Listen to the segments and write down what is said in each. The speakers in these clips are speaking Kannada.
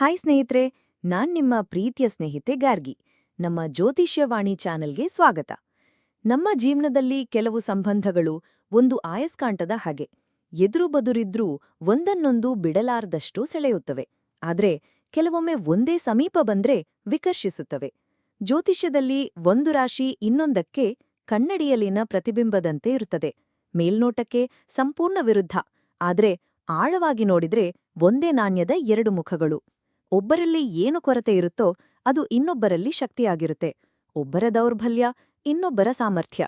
ಹಾಯ್ ಸ್ನೇಹಿತರೆ, ನಾನ್ ನಿಮ್ಮ ಪ್ರೀತಿಯ ಸ್ನೇಹಿತೆ ಗಾರ್ಗಿ. ನಮ್ಮ ಜ್ಯೋತಿಷ್ಯವಾಣಿ ಚಾನೆಲ್ಗೆ ಸ್ವಾಗತ. ನಮ್ಮ ಜೀವನದಲ್ಲಿ ಕೆಲವು ಸಂಬಂಧಗಳು ಒಂದು ಆಯಸ್ಕಾಂಟದ ಹಾಗೆ. ಎದುರು ಬದುರಿದ್ರೂ ಒಂದನ್ನೊಂದು ಬಿಡಲಾರದಷ್ಟು ಸೆಳೆಯುತ್ತವೆ. ಆದ್ರೆ ಕೆಲವೊಮ್ಮೆ ಒಂದೇ ಸಮೀಪ ಬಂದ್ರೆ ವಿಕರ್ಷಿಸುತ್ತವೆ. ಜ್ಯೋತಿಷ್ಯದಲ್ಲಿ ಒಂದು ರಾಶಿ ಇನ್ನೊಂದಕ್ಕೆ ಕನ್ನಡಿಯಲ್ಲಿನ ಪ್ರತಿಬಿಂಬದಂತೆ ಇರುತ್ತದೆ. ಮೇಲ್ನೋಟಕ್ಕೆ ಸಂಪೂರ್ಣ ವಿರುದ್ಧ. ಆದ್ರೆ ಆಳವಾಗಿ ನೋಡಿದ್ರೆ ಒಂದೇ ನಾಣ್ಯದ ಎರಡು ಮುಖಗಳು. ಒಬ್ಬರಲ್ಲಿ ಏನು ಕೊರತೆ ಇರುತ್ತೋ ಅದು ಇನ್ನೊಬ್ಬರಲ್ಲಿ ಶಕ್ತಿಯಾಗಿರುತ್ತೆ. ಒಬ್ಬರ ದೌರ್ಬಲ್ಯ, ಇನ್ನೊಬ್ಬರ ಸಾಮರ್ಥ್ಯ.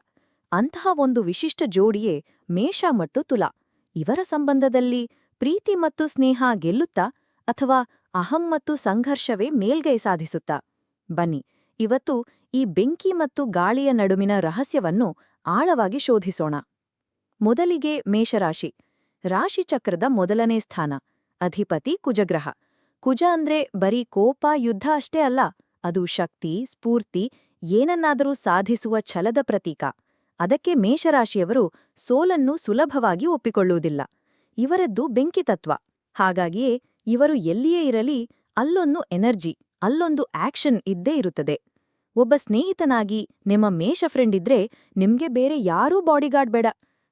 ಅಂತಹ ಒಂದು ವಿಶಿಷ್ಟ ಜೋಡಿಯೇ ಮೇಷ ಮತ್ತು ತುಲಾ. ಇವರ ಸಂಬಂಧದಲ್ಲಿ ಪ್ರೀತಿ ಮತ್ತು ಸ್ನೇಹ ಗೆಲ್ಲುತ್ತಾ ಅಥವಾ ಅಹಂ ಮತ್ತು ಸಂಘರ್ಷವೇ ಮೇಲ್ಗೈ ಸಾಧಿಸುತ್ತಾ? ಬನ್ನಿ, ಇವತ್ತು ಈ ಬೆಂಕಿ ಮತ್ತು ಗಾಳಿಯ ನಡುವಿನ ರಹಸ್ಯವನ್ನು ಆಳವಾಗಿ ಶೋಧಿಸೋಣ. ಮೊದಲಿಗೆ ಮೇಷರಾಶಿ. ರಾಶಿಚಕ್ರದ ಮೊದಲನೇ ಸ್ಥಾನ. ಅಧಿಪತಿ ಕುಜಗ್ರಹ. ಕುಜ ಅಂದ್ರೆ ಬರೀ ಕೋಪ, ಯುದ್ಧ ಅಷ್ಟೇ ಅಲ್ಲ, ಅದು ಶಕ್ತಿ, ಸ್ಫೂರ್ತಿ, ಏನನ್ನಾದರೂ ಸಾಧಿಸುವ ಛಲದ ಪ್ರತೀಕ. ಅದಕ್ಕೆ ಮೇಷರಾಶಿಯವರು ಸೋಲನ್ನು ಸುಲಭವಾಗಿ ಒಪ್ಪಿಕೊಳ್ಳುವುದಿಲ್ಲ. ಇವರದ್ದು ಬೆಂಕಿತತ್ವ. ಹಾಗಾಗಿಯೇ ಇವರು ಎಲ್ಲಿಯೇ ಇರಲಿ ಅಲ್ಲೊಂದು ಎನರ್ಜಿ, ಅಲ್ಲೊಂದು ಆಕ್ಷನ್ ಇದ್ದೇ ಇರುತ್ತದೆ. ಒಬ್ಬ ಸ್ನೇಹಿತನಾಗಿ ನಿಮ್ಮ ಮೇಷ ಫ್ರೆಂಡ್ ಇದ್ರೆ ನಿಮ್ಗೆ ಬೇರೆ ಯಾರೂ ಬಾಡಿಗಾರ್ಡ್ ಬೇಡ.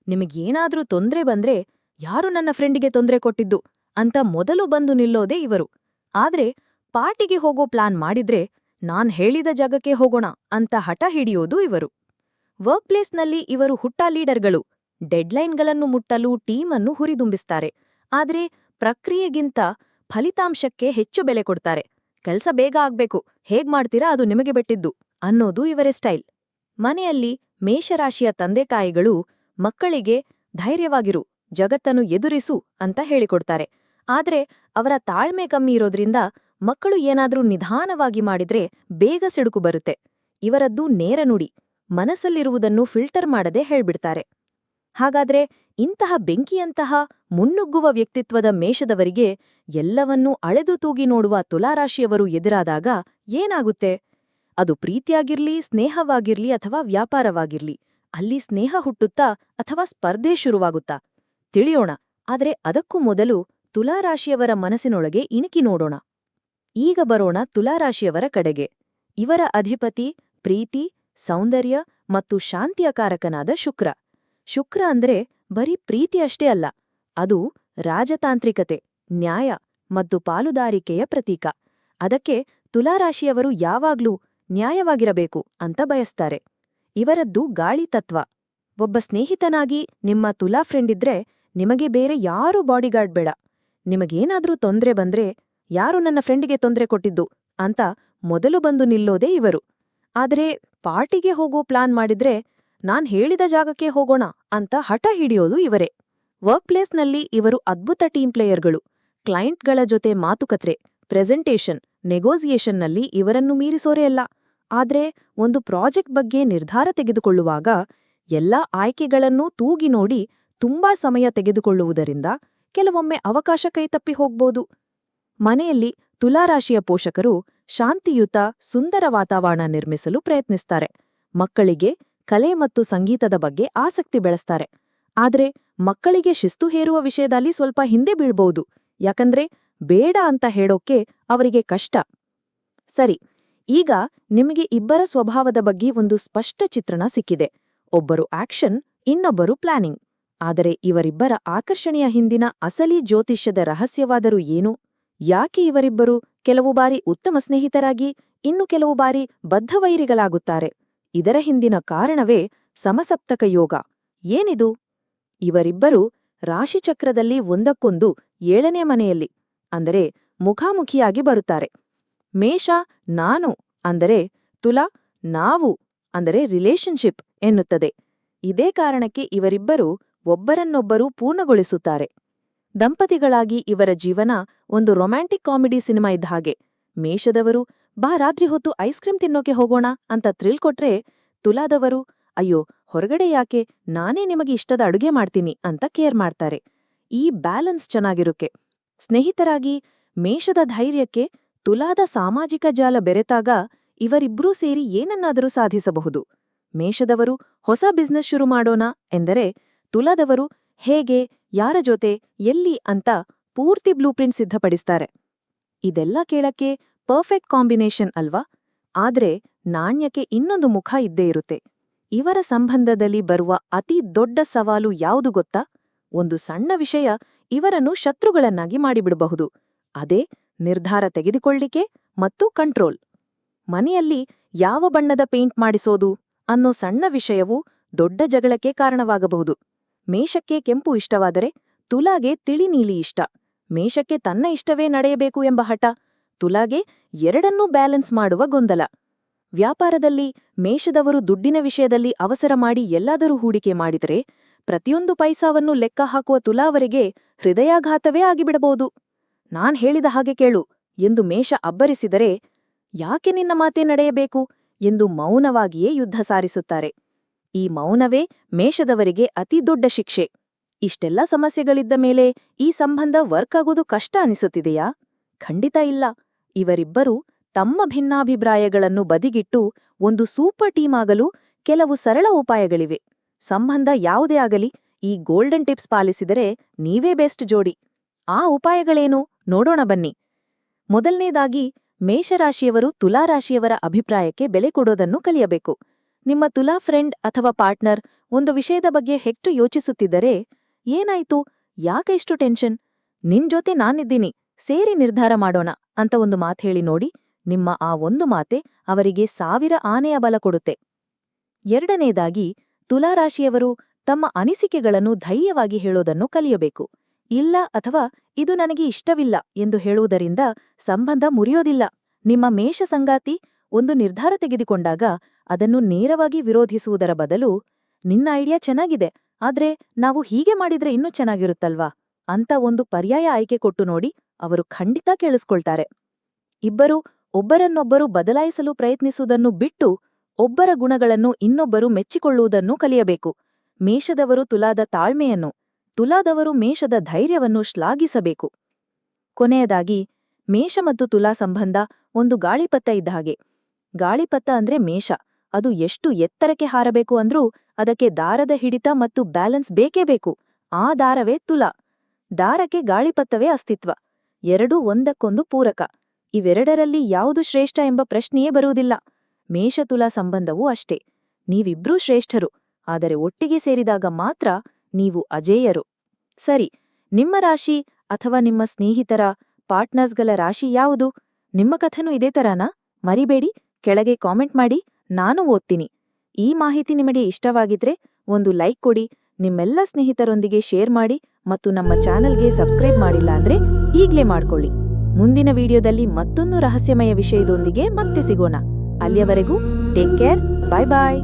ನಿಮಗೇನಾದ್ರೂ ತೊಂದ್ರೆ ಬಂದ್ರೆ ಯಾರು ನನ್ನ ಫ್ರೆಂಡಿಗೆ ತೊಂದ್ರೆ ಕೊಟ್ಟಿದ್ದು ಅಂತ ಮೊದಲು ಬಂದು ನಿಲ್ಲೋದೇ ಇವರು. ಆದ್ರೆ ಪಾರ್ಟಿಗೆ ಹೋಗೋ ಪ್ಲಾನ್ ಮಾಡಿದ್ರೆ ನಾನ್ ಹೇಳಿದ ಜಾಗಕ್ಕೆ ಹೋಗೋಣ ಅಂತ ಹಠ ಹಿಡಿಯೋದು ಇವರು. ವರ್ಕ್ಪ್ಲೇಸ್ನಲ್ಲಿ ಇವರು ಹುಟ್ಟ ಲೀಡರ್ಗಳು. ಡೆಡ್ಲೈನ್ಗಳನ್ನು ಮುಟ್ಟಲು ಟೀಮ್ ಅನ್ನು ಹುರಿದುಂಬಿಸ್ತಾರೆ. ಆದ್ರೆ ಪ್ರಕ್ರಿಯೆಗಿಂತ ಫಲಿತಾಂಶಕ್ಕೆ ಹೆಚ್ಚು ಬೆಲೆ ಕೊಡ್ತಾರೆ. ಕೆಲ್ಸ ಬೇಗ ಆಗ್ಬೇಕು. ಹೇಗ್ ಮಾಡ್ತೀರಾ ಅದು ನಿಮಗೆ ಬಿಟ್ಟಿದ್ದು ಅನ್ನೋದು ಇವರೇ ಸ್ಟೈಲ್. ಮನೆಯಲ್ಲಿ ಮೇಷರಾಶಿಯ ತಂದೆಕಾಯಿಗಳು ಮಕ್ಕಳಿಗೆ ಧೈರ್ಯವಾಗಿರು, ಜಗತ್ತನ್ನು ಎದುರಿಸು ಅಂತ ಹೇಳಿಕೊಡ್ತಾರೆ. ಆದ್ರೆ ಅವರ ತಾಳ್ಮೆ ಕಮ್ಮಿ ಇರೋದ್ರಿಂದ ಮಕ್ಕಳು ಏನಾದರೂ ನಿಧಾನವಾಗಿ ಮಾಡಿದ್ರೆ ಬೇಗ ಸಿಡುಕು ಬರುತ್ತೆ. ಇವರದ್ದು ನೇರ ನುಡಿ, ಮನಸ್ಸಲ್ಲಿರುವುದನ್ನು ಫಿಲ್ಟರ್ ಮಾಡದೆ ಹೇಳ್ಬಿಡ್ತಾರೆ. ಹಾಗಾದ್ರೆ ಇಂತಹ ಬೆಂಕಿಯಂತಹ ಮುನ್ನುಗ್ಗುವ ವ್ಯಕ್ತಿತ್ವದ ಮೇಷದವರಿಗೆ ಎಲ್ಲವನ್ನೂ ಅಳೆದು ತೂಗಿ ನೋಡುವ ತುಲಾರಾಶಿಯವರು ಎದುರಾದಾಗ ಏನಾಗುತ್ತೆ? ಅದು ಪ್ರೀತಿಯಾಗಿರ್ಲಿ, ಸ್ನೇಹವಾಗಿರ್ಲಿ ಅಥವಾ ವ್ಯಾಪಾರವಾಗಿರ್ಲಿ, ಅಲ್ಲಿ ಸ್ನೇಹ ಹುಟ್ಟುತ್ತಾ ಅಥವಾ ಸ್ಪರ್ಧೆ ಶುರುವಾಗುತ್ತಾ? ತಿಳಿಯೋಣ, ಆದರೆ ಅದಕ್ಕೂ ಮೊದಲು ತುಲಾರಾಶಿಯವರ ಮನಸ್ಸಿನೊಳಗೆ ಇಣುಕಿ ನೋಡೋಣ. ಈಗ ಬರೋಣ ತುಲಾರಾಶಿಯವರ ಕಡೆಗೆ. ಇವರ ಅಧಿಪತಿ, ಪ್ರೀತಿ, ಸೌಂದರ್ಯ ಮತ್ತು ಶಾಂತಿಯ ಕಾರಕನಾದ ಶುಕ್ರ. ಶುಕ್ರ ಅಂದ್ರೆ ಬರೀ ಪ್ರೀತಿ ಅಷ್ಟೇ ಅಲ್ಲ, ಅದು ರಾಜತಾಂತ್ರಿಕತೆ, ನ್ಯಾಯ ಮತ್ತು ಪಾಲುದಾರಿಕೆಯ ಪ್ರತೀಕ. ಅದಕ್ಕೆ ತುಲಾರಾಶಿಯವರು ಯಾವಾಗ್ಲೂ ನ್ಯಾಯವಾಗಿರಬೇಕು ಅಂತ ಬಯಸ್ತಾರೆ. ಇವರದ್ದು ಗಾಳಿ ತತ್ವ. ಒಬ್ಬ ಸ್ನೇಹಿತನಾಗಿ ನಿಮ್ಮ ತುಲಾ ಫ್ರೆಂಡಿದ್ರೆ ನಿಮಗೆ ಬೇರೆ ಯಾರೂ ಬಾಡಿಗಾರ್ಡ್ ಬೇಡ. ನಿಮಗೇನಾದ್ರೂ ತೊಂದ್ರೆ ಬಂದ್ರೆ ಯಾರು ನನ್ನ ಫ್ರೆಂಡಿಗೆ ತೊಂದ್ರೆ ಕೊಟ್ಟಿದ್ದು ಅಂತ ಮೊದಲು ಬಂದು ನಿಲ್ಲೋದೇ ಇವರು. ಆದ್ರೆ ಪಾರ್ಟಿಗೆ ಹೋಗೋ ಪ್ಲಾನ್ ಮಾಡಿದ್ರೆ ನಾನ್ ಹೇಳಿದ ಜಾಗಕ್ಕೆ ಹೋಗೋಣ ಅಂತ ಹಠ ಹಿಡಿಯೋದು ಇವರೇ. ವರ್ಕ್ಪ್ಲೇಸ್ನಲ್ಲಿ ಇವರು ಅದ್ಭುತ ಟೀಮ್ ಪ್ಲೇಯರ್ಗಳು. ಕ್ಲೈಂಟ್ಗಳ ಜೊತೆ ಮಾತುಕತೆ, ಪ್ರೆಸೆಂಟೇಷನ್, ನೆಗೋಸಿಯೇಷನ್ನಲ್ಲಿ ಇವರನ್ನು ಮೀರಿಸೋರೇ ಅಲ್ಲ. ಆದ್ರೆ ಒಂದು ಪ್ರಾಜೆಕ್ಟ್ ಬಗ್ಗೆ ನಿರ್ಧಾರ ತೆಗೆದುಕೊಳ್ಳುವಾಗ ಎಲ್ಲಾ ಆಯ್ಕೆಗಳನ್ನೂ ತೂಗಿ ನೋಡಿ ತುಂಬಾ ಸಮಯ ತೆಗೆದುಕೊಳ್ಳುವುದರಿಂದ ಕೆಲವೊಮ್ಮೆ ಅವಕಾಶ ಕೈತಪ್ಪಿ ಹೋಗ್ಬೋದು. ಮನೆಯಲ್ಲಿ ತುಲಾರಾಶಿಯ ಪೋಷಕರು ಶಾಂತಿಯುತ, ಸುಂದರ ವಾತಾವರಣ ನಿರ್ಮಿಸಲು ಪ್ರಯತ್ನಿಸ್ತಾರೆ. ಮಕ್ಕಳಿಗೆ ಕಲೆ ಮತ್ತು ಸಂಗೀತದ ಬಗ್ಗೆ ಆಸಕ್ತಿ ಬೆಳೆಸ್ತಾರೆ. ಆದ್ರೆ ಮಕ್ಕಳಿಗೆ ಶಿಸ್ತು ಹೇರುವ ವಿಷಯದಲ್ಲಿ ಸ್ವಲ್ಪ ಹಿಂದೆ ಬೀಳ್ಬಹುದು ಯಾಕಂದ್ರೆ ಬೇಡ ಅಂತ ಹೇಳೋಕೆ ಅವರಿಗೆ ಕಷ್ಟ. ಸರಿ, ಈಗ ನಿಮಗೆ ಇಬ್ಬರ ಸ್ವಭಾವದ ಬಗ್ಗೆ ಒಂದು ಸ್ಪಷ್ಟ ಚಿತ್ರಣ ಸಿಕ್ಕಿದೆ. ಒಬ್ಬರು ಆಕ್ಷನ್, ಇನ್ನೊಬ್ಬರು ಪ್ಲಾನಿಂಗ್. ಆದರೆ ಇವರಿಬ್ಬರ ಆಕರ್ಷಣೆಯ ಹಿಂದಿನ ಅಸಲಿ ಜ್ಯೋತಿಷ್ಯದ ರಹಸ್ಯವಾದರೂ ಏನು? ಯಾಕೆ ಇವರಿಬ್ಬರು ಕೆಲವು ಬಾರಿ ಉತ್ತಮ ಸ್ನೇಹಿತರಾಗಿ, ಇನ್ನು ಕೆಲವು ಬಾರಿ ಬದ್ಧವೈರಿಗಳಾಗುತ್ತಾರೆ? ಇದರ ಹಿಂದಿನ ಕಾರಣವೇ ಸಮಸಪ್ತಕ ಯೋಗ. ಏನಿದು? ಇವರಿಬ್ಬರು ರಾಶಿಚಕ್ರದಲ್ಲಿ ಒಂದಕ್ಕೊಂದು ಏಳನೇ ಮನೆಯಲ್ಲಿ, ಅಂದರೆ ಮುಖಾಮುಖಿಯಾಗಿ ಬರುತ್ತಾರೆ. ಮೇಷ ನಾನು, ಅಂದರೆ ತುಲಾ ನಾವು, ಅಂದರೆ ರಿಲೇಷನ್ಶಿಪ್ ಎನ್ನುತ್ತದೆ. ಇದೇ ಕಾರಣಕ್ಕೆ ಇವರಿಬ್ಬರು ಒಬ್ಬರನ್ನೊಬ್ಬರು ಪೂರ್ಣಗೊಳಿಸುತ್ತಾರೆ. ದಂಪತಿಗಳಾಗಿ ಇವರ ಜೀವನ ಒಂದು ರೊಮ್ಯಾಂಟಿಕ್ ಕಾಮಿಡಿ ಸಿನಿಮಾ ಇದ್ದ ಹಾಗೆ. ಮೇಷದವರು, ಬಾ ರಾತ್ರಿ ಹೊತ್ತು ಐಸ್ ಕ್ರೀಮ್ ತಿನ್ನೋಕೆ ಹೋಗೋಣ ಅಂತ ಥ್ರಿಲ್ ಕೊಟ್ರೆ, ತುಲಾದವರು, ಅಯ್ಯೋ, ಹೊರಗಡೆ ಯಾಕೆ? ನಾನೇ ನಿಮಗೆ ಇಷ್ಟದ ಅಡುಗೆ ಮಾಡ್ತೀನಿ ಅಂತ ಕೇರ್ ಮಾಡ್ತಾರೆ. ಈ ಬ್ಯಾಲೆನ್ಸ್ ಚೆನ್ನಾಗಿರುಕೆ. ಸ್ನೇಹಿತರಾಗಿ ಮೇಷದ ಧೈರ್ಯಕ್ಕೆ ತುಲಾದ ಸಾಮಾಜಿಕ ಜಾಲ ಬೆರೆತಾಗ ಇವರಿಬ್ರೂ ಸೇರಿ ಏನನ್ನಾದರೂ ಸಾಧಿಸಬಹುದು. ಮೇಷದವರು, ಹೊಸ ಬಿಸ್ನೆಸ್ ಶುರು ಮಾಡೋಣ ಎಂದರೆ ತುಲಾದವರು ಹೇಗೆ, ಯಾರ ಜೊತೆ, ಎಲ್ಲಿ ಅಂತ ಪೂರ್ತಿ ಬ್ಲೂಪ್ರಿಂಟ್ ಸಿದ್ಧಪಡಿಸ್ತಾರೆ. ಇದೆಲ್ಲ ಕೇಳಕ್ಕೆ ಪರ್ಫೆಕ್ಟ್ ಕಾಂಬಿನೇಷನ್ ಅಲ್ವಾ? ಆದ್ರೆ ನಾಣ್ಯಕ್ಕೆ ಇನ್ನೊಂದು ಮುಖ ಇದ್ದೇ ಇರುತ್ತೆ. ಇವರ ಸಂಬಂಧದಲ್ಲಿ ಬರುವ ಅತಿ ದೊಡ್ಡ ಸವಾಲು ಯಾವುದು ಗೊತ್ತಾ? ಒಂದು ಸಣ್ಣ ವಿಷಯ ಇವರನ್ನು ಶತ್ರುಗಳನ್ನಾಗಿ ಮಾಡಿಬಿಡಬಹುದು. ಅದೇ ನಿರ್ಧಾರ ತೆಗೆದುಕೊಳ್ಳಿಕೆ ಮತ್ತು ಕಂಟ್ರೋಲ್. ಮನೆಯಲ್ಲಿ ಯಾವ ಬಣ್ಣದ ಪೇಂಟ್ ಮಾಡಿಸೋದು ಅನ್ನೋ ಸಣ್ಣ ವಿಷಯವು ದೊಡ್ಡ ಜಗಳಕ್ಕೆ ಕಾರಣವಾಗಬಹುದು. ಮೇಷಕ್ಕೆ ಕೆಂಪು ಇಷ್ಟವಾದರೆ ತುಲಾಗೆ ತಿಳಿನೀಲಿ ಇಷ್ಟ. ಮೇಷಕ್ಕೆ ತನ್ನ ಇಷ್ಟವೇ ನಡೆಯಬೇಕು ಎಂಬ ಹಠ. ತುಲಾಗೆ ಎರಡನ್ನೂ ಬ್ಯಾಲೆನ್ಸ್ ಮಾಡುವ ಗೊಂದಲ. ವ್ಯಾಪಾರದಲ್ಲಿ ಮೇಷದವರು ದುಡ್ಡಿನ ವಿಷಯದಲ್ಲಿ ಅವಸರ ಮಾಡಿ ಎಲ್ಲಾದರೂ ಹೂಡಿಕೆ ಮಾಡಿದರೆ ಪ್ರತಿಯೊಂದು ಪೈಸಾವನ್ನು ಲೆಕ್ಕ ಹಾಕುವ ತುಲಾವರಿಗೆ ಹೃದಯಾಘಾತವೇ ಆಗಿಬಿಡಬಹುದು. ನಾನ್ ಹೇಳಿದ ಹಾಗೆ ಕೇಳು ಎಂದು ಮೇಷ ಅಬ್ಬರಿಸಿದರೆ ಯಾಕೆ ನಿನ್ನ ಮಾತೆ ನಡೆಯಬೇಕು ಎಂದು ಮೌನವಾಗಿಯೇ ಯುದ್ಧ ಸಾರಿಸುತ್ತಾರೆ. ಈ ಮೌನವೇ ಮೇಷದವರಿಗೆ ಅತಿ ದೊಡ್ಡ ಶಿಕ್ಷೆ. ಇಷ್ಟೆಲ್ಲ ಸಮಸ್ಯೆಗಳಿದ್ದ ಮೇಲೆ ಈ ಸಂಬಂಧ ವರ್ಕ್ ಆಗೋದು ಕಷ್ಟ ಅನಿಸುತ್ತಿದೆಯಾ? ಖಂಡಿತ ಇಲ್ಲ. ಇವರಿಬ್ಬರೂ ತಮ್ಮ ಭಿನ್ನಾಭಿಪ್ರಾಯಗಳನ್ನು ಬದಿಗಿಟ್ಟು ಒಂದು ಸೂಪರ್ ಟೀಮ್ ಆಗಲು ಕೆಲವು ಸರಳ ಉಪಾಯಗಳಿವೆ. ಸಂಬಂಧ ಯಾವುದೇ ಆಗಲಿ, ಈ ಗೋಲ್ಡನ್ ಟಿಪ್ಸ್ ಪಾಲಿಸಿದರೆ ನೀವೇ ಬೆಸ್ಟ್ ಜೋಡಿ. ಆ ಉಪಾಯಗಳೇನು? ನೋಡೋಣ ಬನ್ನಿ. ಮೊದಲನೇದಾಗಿ, ಮೇಷರಾಶಿಯವರು ತುಲಾರಾಶಿಯವರ ಅಭಿಪ್ರಾಯಕ್ಕೆ ಬೆಲೆ ಕೊಡೋದನ್ನು ಕಲಿಯಬೇಕು. ನಿಮ್ಮ ತುಲಾ ಫ್ರೆಂಡ್ ಅಥವಾ ಪಾರ್ಟ್ನರ್ ಒಂದು ವಿಷಯದ ಬಗ್ಗೆ ಹೆಚ್ಚು ಯೋಚಿಸುತ್ತಿದ್ದರೆ ಏನಾಯ್ತು? ಯಾಕೆ ಇಷ್ಟು ಟೆನ್ಷನ್? ನಿನ್ ಜೊತೆ ನಾನಿದ್ದೀನಿ, ಸೇರಿ ನಿರ್ಧಾರ ಮಾಡೋಣ ಅಂತ ಒಂದು ಮಾತು ಹೇಳಿ ನೋಡಿ, ನಿಮ್ಮ ಆ ಒಂದು ಮಾತೆ ಅವರಿಗೆ ಸಾವಿರ ಆನೆಯ ಬಲ ಕೊಡುತ್ತೆ. ಎರಡನೇದಾಗಿ ತುಲಾರಾಶಿಯವರು ತಮ್ಮ ಅನಿಸಿಕೆಗಳನ್ನು ಧೈರ್ಯವಾಗಿ ಹೇಳೋದನ್ನು ಕಲಿಯಬೇಕು. ಇಲ್ಲ ಅಥವಾ ಇದು ನನಗೆ ಇಷ್ಟವಿಲ್ಲ ಎಂದು ಹೇಳುವುದರಿಂದ ಸಂಬಂಧ ಮುರಿಯೋದಿಲ್ಲ. ನಿಮ್ಮ ಮೇಷ ಸಂಗಾತಿ ಒಂದು ನಿರ್ಧಾರ ತೆಗೆದುಕೊಂಡಾಗ ಅದನ್ನು ನೇರವಾಗಿ ವಿರೋಧಿಸುವುದರ ಬದಲು, ನಿನ್ನ ಐಡಿಯಾ ಚೆನ್ನಾಗಿದೆ, ಆದ್ರೆ ನಾವು ಹೀಗೆ ಮಾಡಿದ್ರೆ ಇನ್ನೂ ಚೆನ್ನಾಗಿರುತ್ತಲ್ವಾ ಅಂತ ಒಂದು ಪರ್ಯಾಯ ಆಯ್ಕೆ ಕೊಟ್ಟು ನೋಡಿ ಅವರು ಖಂಡಿತ ಕೇಳಿಸ್ಕೊಳ್ತಾರೆ. ಇಬ್ಬರು ಒಬ್ಬರನ್ನೊಬ್ಬರು ಬದಲಾಯಿಸಲು ಪ್ರಯತ್ನಿಸುವುದನ್ನು ಬಿಟ್ಟು ಒಬ್ಬರ ಗುಣಗಳನ್ನು ಇನ್ನೊಬ್ಬರು ಮೆಚ್ಚಿಕೊಳ್ಳುವುದನ್ನು ಕಲಿಯಬೇಕು. ಮೇಷದವರು ತುಲಾದ ತಾಳ್ಮೆಯನ್ನು, ತುಲಾದವರು ಮೇಷದ ಧೈರ್ಯವನ್ನು ಶ್ಲಾಘಿಸಬೇಕು. ಕೊನೆಯದಾಗಿ, ಮೇಷ ಮತ್ತು ತುಲಾ ಸಂಬಂಧ ಒಂದು ಗಾಳಿಪತ್ತ ಇದ್ದ ಹಾಗೆ. ಗಾಳಿಪತ್ತ ಅಂದ್ರೆ ಮೇಷ. ಅದು ಎಷ್ಟು ಎತ್ತರಕ್ಕೆ ಹಾರಬೇಕು ಅಂದ್ರೂ ಅದಕ್ಕೆ ದಾರದ ಹಿಡಿತ ಮತ್ತು ಬ್ಯಾಲೆನ್ಸ್ ಬೇಕೇ ಬೇಕು. ಆ ದಾರವೇ ತುಲ. ದಾರಕ್ಕೆ ಗಾಳಿಪತ್ತವೇ ಅಸ್ತಿತ್ವ. ಎರಡೂ ಒಂದಕ್ಕೊಂದು ಪೂರಕ. ಇವೆರಡರಲ್ಲಿ ಯಾವುದು ಶ್ರೇಷ್ಠ ಎಂಬ ಪ್ರಶ್ನೆಯೇ ಬರುವುದಿಲ್ಲ. ಮೇಷತುಲಾ ಸಂಬಂಧವೂ ಅಷ್ಟೇ. ನೀವಿಬ್ರೂ ಶ್ರೇಷ್ಠರು. ಆದರೆ ಒಟ್ಟಿಗೆ ಸೇರಿದಾಗ ಮಾತ್ರ ನೀವು ಅಜೇಯರು. ಸರಿ. ನಿಮ್ಮ ರಾಶಿ ಅಥವಾ ನಿಮ್ಮ ಸ್ನೇಹಿತರ, ಪಾರ್ಟ್ನರ್ಸ್ಗಳ ರಾಶಿ ಯಾವುದು? ನಿಮ್ಮ ಕಥನೂ ಇದೇ ತರಾನಾ? ಮರಿಬೇಡಿ. ಕೆಳಗೆ ಕಾಮೆಂಟ್ ಮಾಡಿ, ನಾನು ಓದ್ತೀನಿ. ಈ ಮಾಹಿತಿ ನಿಮಗೆ ಇಷ್ಟವಾಗಿದ್ರೆ ಒಂದು ಲೈಕ್ ಕೊಡಿ, ನಿಮ್ಮೆಲ್ಲ ಸ್ನೇಹಿತರೊಂದಿಗೆ ಶೇರ್ ಮಾಡಿ ಮತ್ತು ನಮ್ಮ ಚಾನೆಲ್ಗೆ ಸಬ್ಸ್ಕ್ರೈಬ್ ಮಾಡಿಲ್ಲ ಅಂದ್ರೆ ಈಗ್ಲೇ ಮಾಡ್ಕೊಳ್ಳಿ. ಮುಂದಿನ ವಿಡಿಯೋದಲ್ಲಿ ಮತ್ತೊಂದು ರಹಸ್ಯಮಯ ವಿಷಯದೊಂದಿಗೆ ಮತ್ತೆ ಸಿಗೋಣ. ಅಲ್ಲಿಯವರೆಗೂ ಟೇಕ್ ಕೇರ್, ಬಾಯ್ ಬಾಯ್.